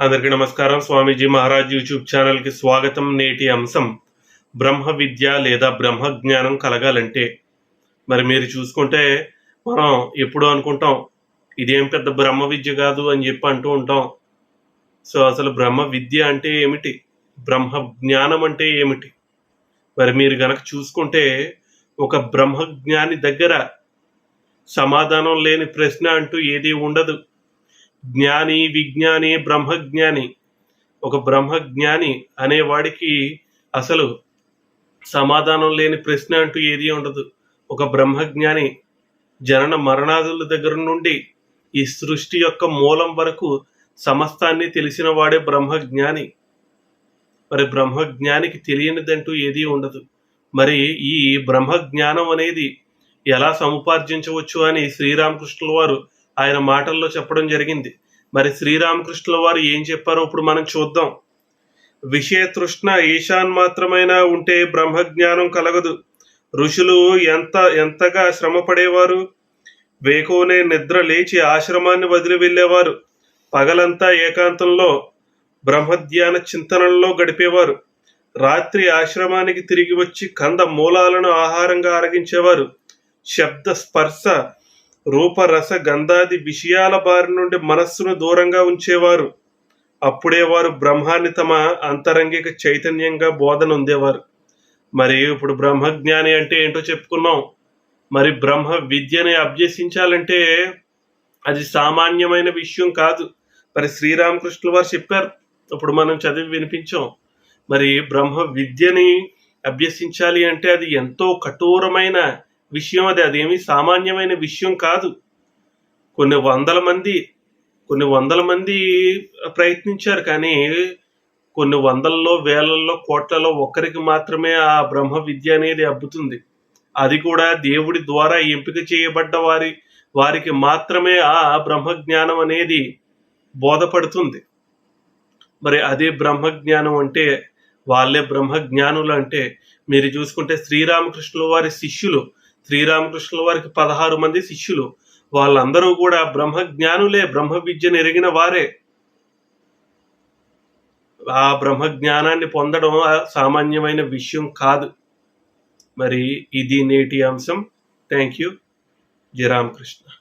అందరికీ నమస్కారం. స్వామీజీ మహారాజ్ యూట్యూబ్ ఛానల్కి స్వాగతం. నేటి అంశం బ్రహ్మ విద్య లేదా బ్రహ్మ జ్ఞానం కలగాలంటే. మరి మీరు చూసుకుంటే మనం ఎప్పుడు అనుకుంటాం ఇదేం పెద్ద బ్రహ్మ విద్య కాదు అని చెప్పి అంటూ ఉంటాం. సో అసలు బ్రహ్మ విద్య అంటే ఏమిటి? బ్రహ్మ జ్ఞానం అంటే ఏమిటి? మరి మీరు గనక చూసుకుంటే ఒక బ్రహ్మజ్ఞాని దగ్గర సమాధానం లేని ప్రశ్న అంటూ ఏది ఉండదు. జ్ఞాని విజ్ఞాని బ్రహ్మజ్ఞాని. ఒక బ్రహ్మజ్ఞాని అనేవాడికి అసలు సమాధానం లేని ప్రశ్న అంటూ ఏది ఉండదు. ఒక బ్రహ్మజ్ఞాని జనన మరణాదుల దగ్గర నుండి ఈ సృష్టి యొక్క మూలం వరకు సమస్తాన్ని తెలిసిన వాడే బ్రహ్మజ్ఞాని. మరి బ్రహ్మజ్ఞానికి తెలియనిదంటూ ఏదీ ఉండదు. మరి ఈ బ్రహ్మజ్ఞానం అనేది ఎలా సముపార్జించవచ్చు అని శ్రీరామకృష్ణుల వారు ఆయన మాటల్లో చెప్పడం జరిగింది. మరి శ్రీరామకృష్ణుల వారు ఏం చెప్పారో ఇప్పుడు మనం చూద్దాం. విషయ తృష్ణ ఈశాన్ మాత్రమైనా ఉంటే బ్రహ్మజ్ఞానం కలగదు. ఋషులు ఎంత ఎంతగా శ్రమ పడేవారు వేకోనే నిద్ర లేచి ఆశ్రమాన్ని వదిలి వెళ్ళేవారు. పగలంతా ఏకాంతంలో బ్రహ్మధ్యాన చింతనల్లో గడిపేవారు. రాత్రి ఆశ్రమానికి తిరిగి వచ్చి కంద మూలాలను ఆహారంగా ఆరగించేవారు శబ్ద స్పర్శ రూపరస గంధాది విషయాల బారి నుండి మనస్సును దూరంగా ఉంచేవారు. అప్పుడే వారు బ్రహ్మాన్ని తమ అంతరంగిక చైతన్యంగా బోధన ఉండేవారు మరి ఇప్పుడు బ్రహ్మజ్ఞాని అంటే ఏంటో చెప్పుకున్నాం. మరి బ్రహ్మ విద్యని అభ్యసించాలంటే అది సామాన్యమైన విషయం కాదు. మరి శ్రీరామకృష్ణుల వారు చెప్పారు. ఇప్పుడు మనం చదివి వినిపించాం. మరి బ్రహ్మ విద్యని అభ్యసించాలి అంటే అది ఎంతో కఠోరమైన విషయం అది అదేమి సామాన్యమైన విషయం కాదు. కొన్ని వందల మంది కొన్ని వందల మంది ప్రయత్నించారు కానీ కొన్ని వందల్లో వేలల్లో కోట్లలో ఒక్కరికి మాత్రమే ఆ బ్రహ్మ విద్య అనేది అబ్బుతుంది. అది కూడా దేవుడి ద్వారా ఎంపిక చేయబడ్డ వారి వారికి మాత్రమే ఆ బ్రహ్మ జ్ఞానం అనేది బోధపడుతుంది. మరి అదే బ్రహ్మ జ్ఞానం అంటే వాళ్ళే బ్రహ్మ జ్ఞానులు అంటే మీరు చూసుకుంటే శ్రీరామకృష్ణుల వారి శిష్యులు శ్రీరామకృష్ణుల వారికి పదహారు మంది శిష్యులు. వాళ్ళందరూ కూడా బ్రహ్మ జ్ఞానులే బ్రహ్మ విద్యను ఎరిగిన వారే. ఆ బ్రహ్మ జ్ఞానాన్ని పొందడం సామాన్యమైన విషయం కాదు. మరి ఇది నేటి అంశం. Thank you Jayaramakrishna